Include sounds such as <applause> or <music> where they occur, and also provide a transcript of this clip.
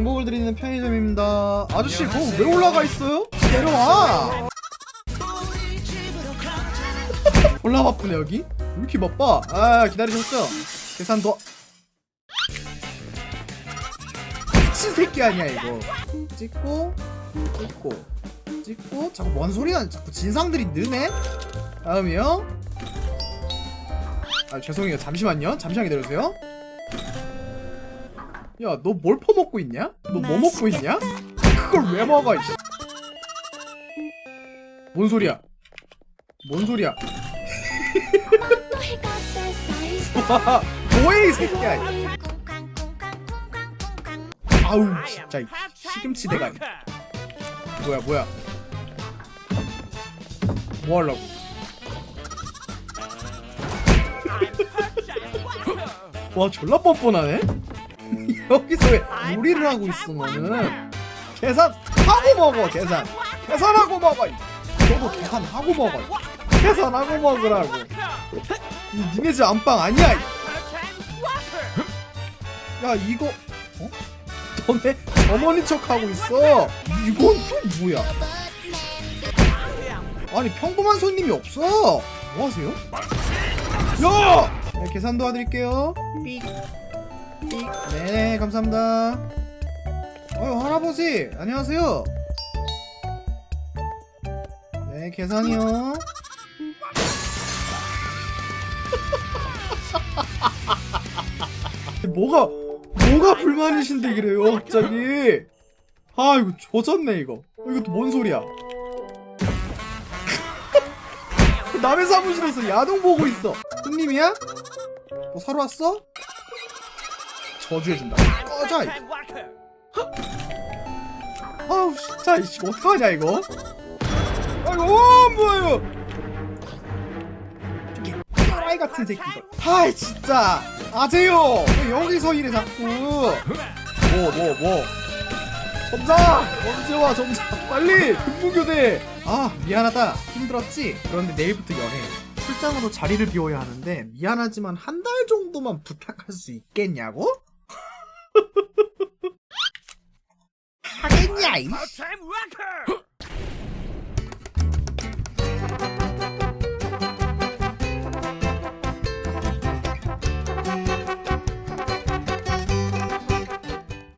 행복을 드리는 편의점입니다. 아저씨, 거기 왜 올라가 있어요? 내려와! <laughs> 졸라 바쁘네, 여기? 왜 이렇게 바빠? 아, 기다리셨죠? 계산 더. 미친 새끼 아니야, 이거. 찍고, 찍고, 찍고. 자꾸 뭔 소리야? 자꾸 진상들이 느네? 다음이요. 아, 죄송해요. 잠시만요. 잠시만 기다려주세요. 야, 너 뭘 퍼먹고 있냐? 너 뭐 먹고 있냐? 그걸 왜 먹어, 이씨. 뭔 소리야? 뭔 소리야? 와, <laughs> 뭐해, 이 새끼야. 아우, 진짜, 이 시금치 대가리. 뭐야, 뭐야. 뭐 하려고? <laughs> 와, 졸라 뻔뻔하네? <laughs> 여기서 왜 요리를 하고 있어, 너는? 계산 하고 먹어, 계산. 계산하고 먹어. 이. 너도 계산하고 먹어. 이. 계산하고 먹으라고. 이 니네 집 안방 아니야. 이. 야, 이거 어? 너네 어머니 척 하고 있어. 이건 또 뭐야? 아니 평범한 손님이 없어. 뭐 하세요? 야! 네, 계산 도와드릴게요. 삑. 삑. 네, 감사합니다. 어유 할아버지, 안녕하세요. 네, 계산이요. <laughs> 뭐가 뭐가 불만이신데 그래요, 갑자기? 아, 이거 조졌네 이거. 어, 이것도 뭔 소리야? <laughs> 남의 사무실에서 야동 보고 있어. 손님이야? 뭐 사러 왔어? 저주해준다. 꺼져. 이. 아우 진짜 이씨 어떡하냐 이거? 아이고 어, 뭐예요? 이게 또라이 같은 새끼 이거. 아이 진짜 아재요. 왜 여기서 이래 자꾸. 뭐뭐 뭐. 점장 언제 와 점장 빨리 근무교대. 아 미안하다 힘들었지. 그런데 내일부터 연애. 출장으로 자리를 비워야 하는데 미안하지만 한 달 정도만 부탁할 수 있겠냐고? 하겠